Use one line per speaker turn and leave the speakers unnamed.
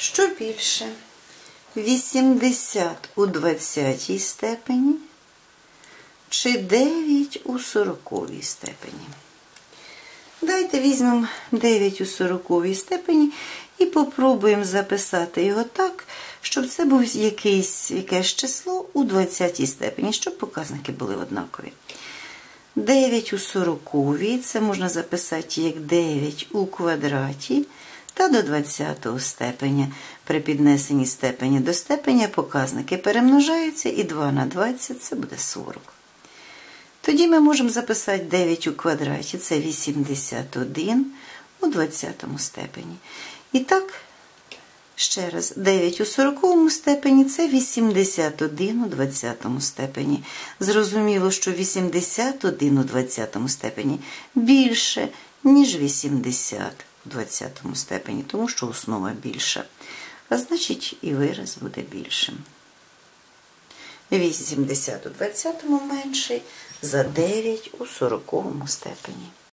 Що більше? 80 у 20 степені чи 9 у 40 степені? Дайте візьмемо 9 у 40 степені і попробуємо записати його так, щоб це був якийсь, якесь число у 20 степені, щоб показники були однакові. 9 у 40 це можна записати як 9 у квадраті та до 20 степеня. При піднесенні степені до степеня показники перемножаються і 2 на 20 це буде 40. Тоді ми можемо записати 9 у квадраті, це 81 у 20 степені. І так, ще раз, 9 у 40 степені це 81 у 20 степені. Зрозуміло, що 81 у 20 степені більше, ніж 80 у 20 степені, тому що основа більша. А значить, і вираз буде більшим. 80 у 20 менший за 9 у 40 степені.